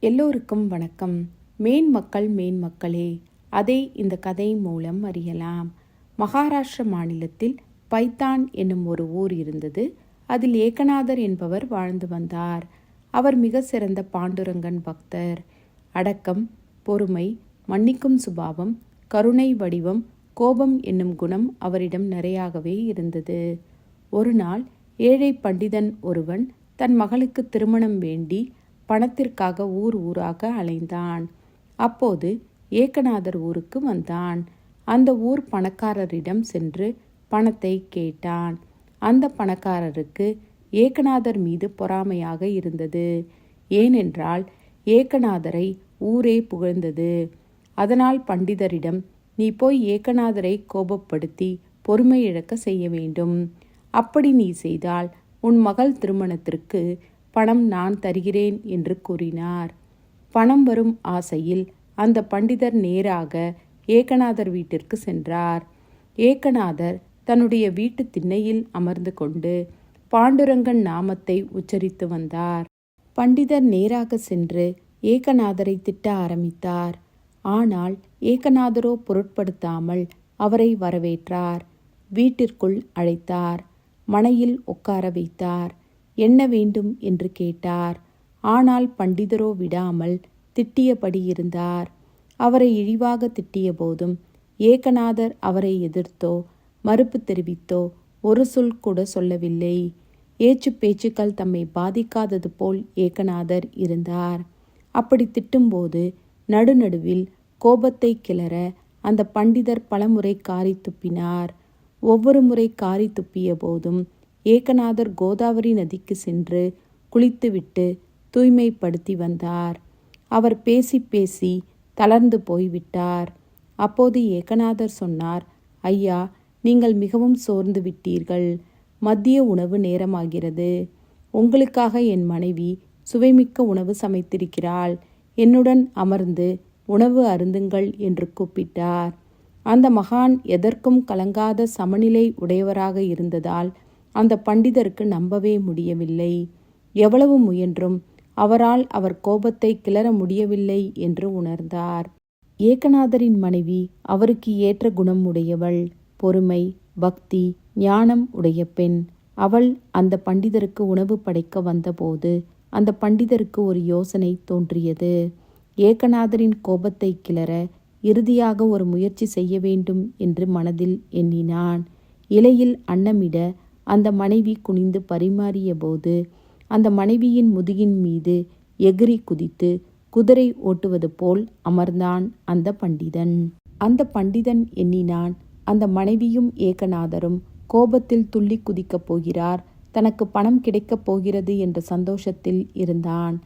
எல்லோருக்கும் வணக்கம். மேன் மக்கள் மேன் மக்களே அதை இந்த கதை மூலம் அறியலாம். மகாராஷ்டிர மாநிலத்தில் பைத்தான் என்னும் ஒரு ஊர் இருந்தது. அதில் ஏகநாதர் என்பவர் வாழ்ந்து வந்தார். அவர் மிக சிறந்த பாண்டுரங்கன் பக்தர். அடக்கம் பொறுமை மன்னிக்கும் சுபாவம் கருணை வடிவம் கோபம் என்னும் குணம் அவரிடம் நிறையாகவே இருந்தது. ஒரு நாள் ஏழை பண்டிதன் ஒருவன் தன் மகளுக்கு திருமணம் வேண்டி பணத்திற்காக ஊர் ஊராக அலைந்தான். அப்போது ஏகநாதர் ஊருக்கு வந்தான். அந்த ஊர் பணக்காரரிடம் சென்று பணத்தை கேட்டான். அந்த பணக்காரருக்கு ஏகநாதர் மீது பொறாமையாக இருந்தது. ஏனென்றால் ஏகநாதரை ஊரே புகழ்ந்தது. அதனால் பண்டிதரிடம் நீ போய் ஏகநாதரை கோபப்படுத்தி பொறுமை இழக்க செய்ய வேண்டும். அப்படி நீ செய்தால் உன் மகள் திருமணத்திற்கு பணம் நான் தருகிறேன் என்று கூறினார். பணம் வரும் ஆசையில் அந்த பண்டிதர் நேராக ஏகநாதர் வீட்டிற்கு சென்றார். ஏகநாதர் தன்னுடைய வீட்டு திண்ணையில் அமர்ந்து கொண்டு பாண்டுரங்கன் நாமத்தை உச்சரித்து வந்தார். பண்டிதர் நேராக சென்று ஏகநாதரை திட்ட ஆரம்பித்தார். ஆனால் ஏகநாதரோ பொருட்படுத்தாமல் அவரை வரவேற்றார். வீட்டிற்குள் அழைத்தார். மனையில் உட்கார வைத்தார். என்ன வேண்டும் என்று கேட்டார். ஆனால் பண்டிதரோ விடாமல் திட்டியபடி இருந்தார். அவரை இழிவாக திட்டிய போதும் ஏகநாதர் அவரை எதிர்த்தோ மறுப்பு தெரிவித்தோ ஒரு சொல் கூட சொல்லவில்லை. ஏச்சு பேச்சுக்கள் தம்மை பாதிக்காதது போல் ஏகநாதர் இருந்தார். அப்படி திட்டும்போது நடுநடுவில் கோபத்தை கிளற அந்த பண்டிதர் பலமுறை காரி துப்பினார். ஒவ்வொரு முறை காரி துப்பிய போதும் ஏகநாதர் கோதாவரி நதிக்கு சென்று குளித்துவிட்டு தூய்மைப்படுத்தி வந்தார். அவர் பேசி பேசி தளர்ந்து போய்விட்டார். அப்போது ஏகநாதர் சொன்னார் ஐயா நீங்கள் மிகவும் சோர்ந்து விட்டீர்கள். மதிய உணவு நேரமாகிறது. உங்களுக்காக என் மனைவி சுவைமிக்க உணவு சமைத்திருக்கிறாள். என்னுடன் அமர்ந்து உணவு அருந்துங்கள் என்று கூப்பிட்டார். அந்த மகான் எதற்கும் கலங்காத சமநிலை உடையவராக இருந்ததால் அந்த பண்டிதருக்கு நம்பவே முடியவில்லை. எவ்வளவு முயன்றும் அவரால் அவர் கோபத்தை கிளற முடியவில்லை என்று உணர்ந்தார். ஏகநாதரின் மனைவி அவருக்கு ஏற்ற குணம் உடையவள். பொறுமை பக்தி ஞானம் உடைய பெண். அவள் அந்த பண்டிதருக்கு உணவு படைக்க வந்தபோது அந்த பண்டிதருக்கு ஒரு யோசனை தோன்றியது. ஏகநாதரின் கோபத்தை கிளற இறுதியாக ஒரு முயற்சி செய்ய வேண்டும் என்று மனதில் எண்ணினான். இலையில் அன்னமிட அந்த மனைவி குனிந்து பரிமாறிய போது அந்த மனைவியின் முதுகின் மீது எகிரி குதித்து குதிரை ஓட்டுவது போல் அமர்ந்தான் அந்த பண்டிதன். அந்த பண்டிதன் எண்ணினான் அந்த மனைவியும் ஏகநாதரும் கோபத்தில் துள்ளி குதிக்கப் போகிறார். தனக்கு பணம் கிடைக்கப் போகிறது என்ற சந்தோஷத்தில் இருந்தான்.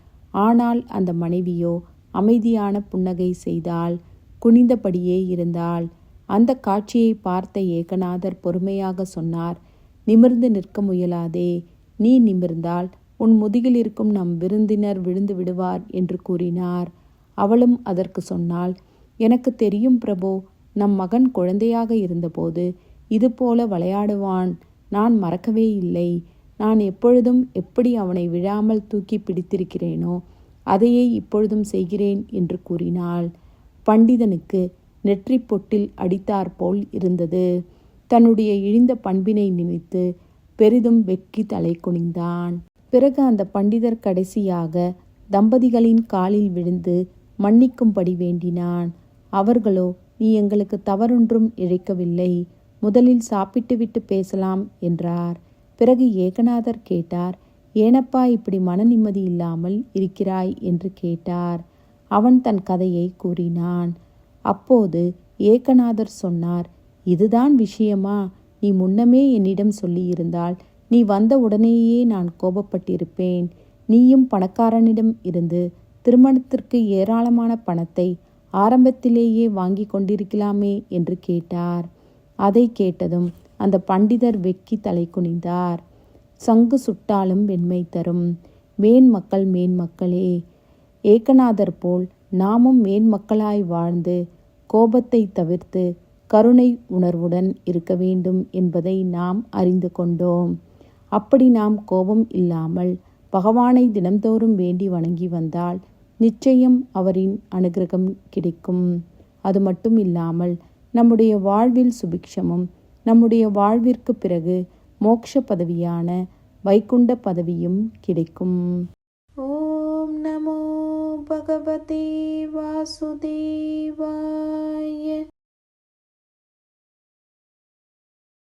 ஆனால் அந்த மனைவியோ அமைதியான புன்னகை செய்தால் குனிந்தபடியே இருந்தாள். அந்த காட்சியை பார்த்த ஏகநாதர் பொறுமையாக சொன்னார் நிமிர்ந்து நிற்க முயலாதே. நீ நிமிர்ந்தால் உன் முதுகில் இருக்கும் நம் விருந்தினர் விழுந்து விடுவார் என்று கூறினார். அவளும் அதற்கு சொன்னாள் எனக்கு தெரியும் பிரபு நம் மகன் குழந்தையாக இருந்தபோது இதுபோல விளையாடுவான். நான் மறக்கவே இல்லை. நான் எப்பொழுதும் எப்படி அவனை விழாமல் தூக்கி பிடித்திருக்கிறேனோ அதையே இப்பொழுதும் செய்கிறேன் என்று கூறினாள். பண்டிதனுக்கு நெற்றி பொட்டில் அடித்தாற்போல் இருந்தது. தன்னுடைய இழிந்த பண்பினை நினைத்து பெரிதும் வெட்கி தலை குனிந்தான். பிறகு அந்த பண்டிதர் கடைசியாக தம்பதிகளின் காலில் விழுந்து மன்னிக்கும்படி வேண்டினான். அவர்களோ நீ எங்களுக்கு தவறொன்றும் இழைக்கவில்லை. முதலில் சாப்பிட்டுவிட்டு பேசலாம் என்றார். பிறகு ஏகநாதர் கேட்டார் ஏனப்பா இப்படி மன நிம்மதி இல்லாமல் இருக்கிறாய்? என்று கேட்டார். அவன் தன் கதையை கூறினான். அப்போது ஏகநாதர் சொன்னார் இதுதான் விஷயமா? நீ முன்னமே என்னிடம் சொல்லியிருந்தால் நீ வந்த உடனேயே நான் கோபப்பட்டிருப்பேன். நீயும் பணக்காரனிடம் இருந்து திருமணத்திற்கு ஏராளமான பணத்தை ஆரம்பத்திலேயே வாங்கி கொண்டிருக்கலாமே என்று கேட்டார். அதை கேட்டதும் அந்த பண்டிதர் வெக்கி தலை குனிந்தார். சங்கு சுட்டாலும் வெண்மை தரும். மேன் மக்கள் மேன் மக்களே ஏகநாதர் போல் நாமும் மேன் மக்களாய் வாழ்ந்து கோபத்தை தவிர்த்து கருணை உணர்வுடன் இருக்க வேண்டும் என்பதை நாம் அறிந்து கொண்டோம். அப்படி நாம் கோபம் இல்லாமல் பகவானை தினந்தோறும் வேண்டி வணங்கி வந்தால் நிச்சயம் அவரின் அனுகிரகம் கிடைக்கும். அது மட்டும் இல்லாமல் நம்முடைய வாழ்வில் சுபிக்ஷமும் நம்முடைய வாழ்விற்கு பிறகு மோட்ச பதவியான வைகுண்ட பதவியும் கிடைக்கும். ஓம் நமோ பகவதே வாசுதேவாய